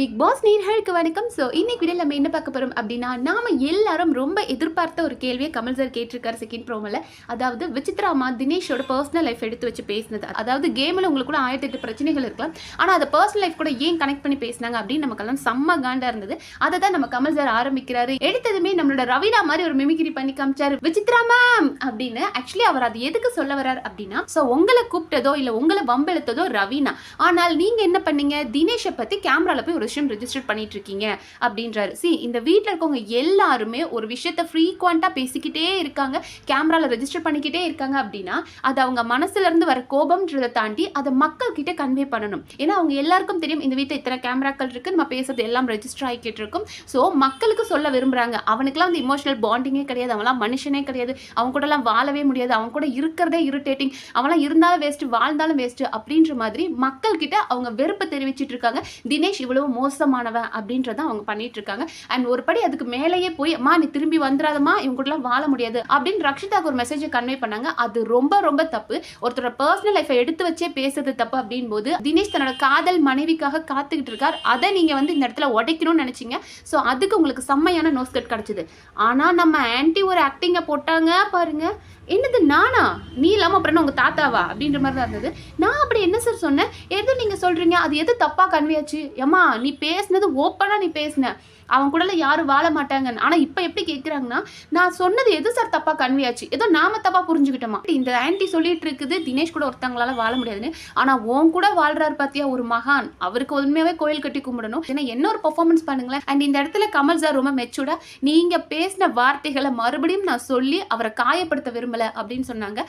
Big pass நேர்களுக்கு வணக்கம். So இன்னைக்கு வீடியோ நம்ம என்ன பார்க்க போறோம் அப்படின்னா நாம எல்லாரும் ரொம்ப எதிர்பார்த்த ஒரு கேள்வியை கமல் சார் கேட்டிருக்காரு செகண்ட் ப்ரோமில் அதாவது விசித்ராமா தினேஷோட பர்சனல் லைஃப் எடுத்து வச்சு பேசினது. அதாவது கேமில் உங்களுக்கு கூட ஆயிரத்தி எட்டு பிரச்சனைகள் இருக்கலாம். ஆனால் அதை பர்சனல் லைஃப் கூட ஏன் கனெக்ட் பண்ணி பேசினாங்க அப்படின்னு நமக்கெல்லாம் செம்ம காண்டா இருந்தது. அதை தான் நம்ம கமல் சார் ஆரம்பிக்கிறாரு. எடுத்ததுமே நம்மளோட ரவினா மாதிரி ஒரு மிமிகிரி பண்ணி காமிச்சாரு. விசித்ரா மேம் அப்படின்னு ஆக்சுவலி அவர் அது எதுக்கு சொல்ல வர்றார் அப்படின்னா ஸோ உங்களை கூப்பிட்டதோ இல்லை உங்களை வம்பெழுத்ததோ ரவினா. ஆனால் நீங்க என்ன பண்ணீங்க? தினேஷை பத்தி கேமரால போய் ஒரு விஷயம் ரிஜிஸ்டர் பண்ணிட்டு இருக்கீங்க அப்படின்றாரு. சி இந்த வீட்டில் இருக்கவங்க எல்லாருமே ஒரு விஷயத்த ஃப்ரீக்வெண்ட்டாக பேசிக்கிட்டே இருக்காங்க. கேமராவில் ரெஜிஸ்டர் பண்ணிக்கிட்டே இருக்காங்க அப்படின்னா அது அவங்க மனசுல இருந்து வர கோபம்ன்றதை தாண்டி அதை மக்கள்கிட்ட கன்வே பண்ணணும். ஏன்னா அவங்க எல்லாருக்கும் தெரியும் இந்த வீட்டில் இத்தனை கேமராக்கள் இருக்கு நம்ம பேசுறது எல்லாம் ரெஜிஸ்டர் ஆகிக்கிட்டு இருக்கும். ஸோ மக்களுக்கு சொல்ல விரும்புகிறாங்க அவனுக்குலாம் வந்து இமோஷனல் பாண்டிங்கே கிடையாது. அவன்லாம் மனுஷனே கிடையாது. அவன் கூடலாம் வாழவே முடியாது. அவன் கூட இருக்கிறதே இரிட்டேட்டிங் அவன்லாம் இருந்தாலும் வேஸ்ட்டு வாழ்ந்தாலும் வேஸ்ட்டு அப்படின்ற மாதிரி மக்கள்கிட்ட அவங்க வெறுப்பை தெரிவிச்சிட்டு இருக்காங்க தினேஷ் இவ்வளவு மோசமானவன் அப்படின்றத அவங்க பண்ணிட்டு இருக்காங்க அண்ட் ஒரு படி அதுக்கு மேலேயே போய் அம்மா நீ திரும்பி வந்துடாதம்மா இவங்க கூடலாம் வாழ முடியாது. அப்படின்னு ரக்ஷிதாக்கு ஒரு மெசேஜை கன்வே பண்ணாங்க. அது ரொம்ப ரொம்ப தப்பு. ஒருத்தரோட பர்சனல் லைஃபை எடுத்து வச்சே பேசுறது தப்பு அப்படின் போது தினேஷ் தன்னோட காதல் மனைவிக்காக காத்துக்கிட்டு இருக்கார். அதை நீங்க வந்து இந்த இடத்துல உடைக்கணும்னு நினைச்சீங்க. ஸோ அதுக்கு உங்களுக்கு செம்மையான நோஸ் கட் கிடைச்சது. ஆனால் நம்ம ஆன்டி ஒரு ஆக்டிங்கை போட்டாங்க பாருங்க. என்னது நானா? நீ இல்லாமல் அப்புறம் என்ன தாத்தாவா? அப்படின்ற மாதிரி தான் இருந்தது. நான் அப்படி என்ன சார் சொன்னேன்? எது நீங்கள் சொல்கிறீங்க அது எது தப்பாக கன்வே ஆச்சு? ஏம்மா நீ பேசுனது ஓப்பனா நீ பேசுன. அவன் கூட யாரும் வாழ மாட்டாங்க ஆனா இப்ப எப்படி கேக்குறாங்கன்னா நான் சொன்னது எது சார் தப்பா கன்வே ஆச்சு ஏதோ நாம தப்பா புரிஞ்சுக்கிட்டோமா? இந்த ஆன்டி சொல்லிட்டு இருக்குது தினேஷ் கூட ஒருத்தங்களால வாழ முடியாதுன்னு. ஆனா உன் கூட வாழ்றாரு பாத்தியா ஒரு மகான். அவருக்கு உண்மையாவே கோயில் கட்டி கும்பிடணும். ஏன்னா என்ன ஒரு பெர்ஃபார்மன்ஸ் பண்ணுங்களேன். அண்ட் இந்த இடத்துல கமல் சார் ரொம்ப மெச்சூர்டா நீங்க பேசின வார்த்தைகளை மறுபடியும் நான் சொல்லி அவரை காயப்படுத்த விரும்பல அப்படின்னு சொன்னாங்க.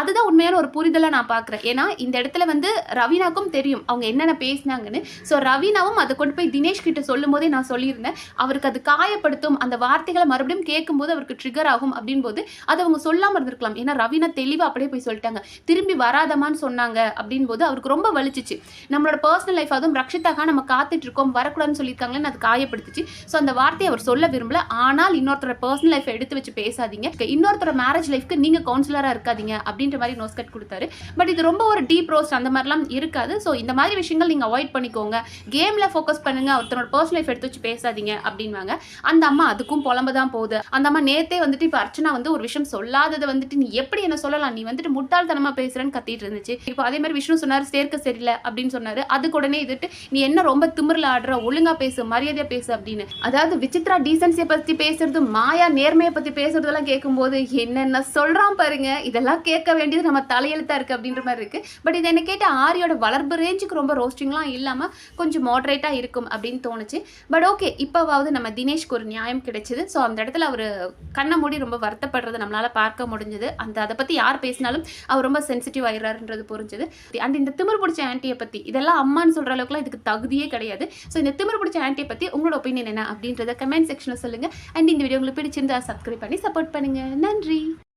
அதுதான் உண்மையான ஒரு புரிதலை நான் பாக்குறேன். ஏன்னா இந்த இடத்துல வந்து ரவீனாக்கும் தெரியும் அவங்க என்னென்ன பேசினாங்கன்னு. ஸோ ரவீனாவும் அதை கொண்டு போய் தினேஷ் கிட்ட சொல்லும் போதே நான் சொல்லியிருந்தேன். அவருக்கு அது காயப்படுத்தும் அந்த வார்த்தைகளை மறுபடியும் கேட்கும்போது அவருக்கு ட்ரிகர் ஆகும் அப்படின் போது அதை அவங்க சொல்லாமல் இருந்திருக்கலாம். ஏன்னா ரவீனா தெளிவாக அப்படியே போய் சொல்லிட்டாங்க. திரும்பி வராதமான்னு சொன்னாங்க அப்படின் போது அவருக்கு ரொம்ப வலிச்சிச்சு. நம்மளோட பர்சனல் லைஃப் அதுவும் ரக்ஷிதாக நம்ம காத்துட்டு இருக்கோம் வரக்கூடாதுன்னு சொல்லியிருக்காங்களேன்னு அது காயப்படுத்துச்சு. ஸோ அந்த வார்த்தையை அவர் சொல்ல விரும்பல. ஆனால் இன்னொருத்தரோட பர்சனல் லைஃப் எடுத்து வச்சு பேசாதீங்க. இன்னொருத்தரோட மேரேஜ் லைஃப்க்கு நீங்கள் கவுன்சிலராக இருக்காதீங்க அப்படின்ற மாதிரி நோஸ்கட் கொடுத்தாரு. பட் இது ரொம்ப ஒரு டீப் ரோஸ்ட் அந்த மாதிரிலாம் இருக்காது. ஸோ இந்த மாதிரி விஷயங்கள் நீங்கள் அவாய்ட் பண்ணிக்கோங்க. கேமில் ஃபோக்கஸ் பண்ணுங்க. ஒருத்தனோட பர்சனல் லைஃப் எடுத்து வச்சு பேசாதீங்க. அப்படின்வாங்க அந்த அம்மா அதுக்கும் புலம்பு தான் போகுது. அந்த அம்மா நேத்தே வந்துட்டு இப்போ அர்ச்சனா வந்து ஒரு விஷயம் சொல்லாததை வந்துட்டு நீ எப்படி என்ன சொல்லலாம்? நீ வந்துட்டு முட்டாள்தனமா பேசுறேன்னு கத்திட்டு இருந்துச்சு. இப்போ அதே மாதிரி விஷ்ணு சொன்னாரு சேர்க்க சரியில்லை அப்படின்னு சொன்னாரு. அதுக்கு உடனே இதுட்டு நீ என்ன ரொம்ப திமிரில் ஆடுற? ஒழுங்கா பேசு மரியாதையா பேசு அப்படின்னு. அதாவது விசித்ரா டீசன்சியை பத்தி பேசுறது மாயா நேர்மையை பத்தி பேசுறதெல்லாம் கேட்கும்போது என்னென்ன சொல்றான் பாருங்க? இதெல்லாம் கேட்க வேண்டியது நம்ம தலையெழுத்தா இருக்கு அப்படின்ற மாதிரி இருக்கு. பட் இதை என்ன கேட்ட ஆரியோட வளர்ப்பு ரேஞ்சுக்கு ரொம்ப ரோஸ்டிங்லாம் இல்லாம கொஞ்சம் மாடரேட்டா இருக்கும் அப்படின்னு தோணுச்சு. பட் ஓகே இப்போவாவது நம்ம தினேஷ்க்கு ஒரு நியாயம் கிடைச்சது. ஸோ அந்த இடத்துல அவர் கண்ணை மூடி ரொம்ப வருத்தப்படுறது நம்மளால் பார்க்க முடிஞ்சது. அந்த அதை பற்றி யார் பேசினாலும் அவர் ரொம்ப சென்சிட்டிவ் ஆகிறாருன்றது புரிஞ்சது. அண்ட் இந்த திமிர் பிடிச்ச ஆன்ட்டியை பற்றி இதெல்லாம் அம்மான்னு சொல்கிற அளவுக்குலாம் இதுக்கு தகுதியே கிடையாது. ஸோ இந்த திமிர் பிடிச்ச ஆன்ட்டியை பற்றி உங்களோட ஒப்பீனியன் என்ன அப்படின்றத கமெண்ட் செக்ஷனில் சொல்லுங்கள் அண்ட் இந்த வீடியோ உங்களுக்கு பிடிச்சிருந்தா சப்ஸ்கிரைப் பண்ணி சப்போர்ட் பண்ணுங்கள் நன்றி.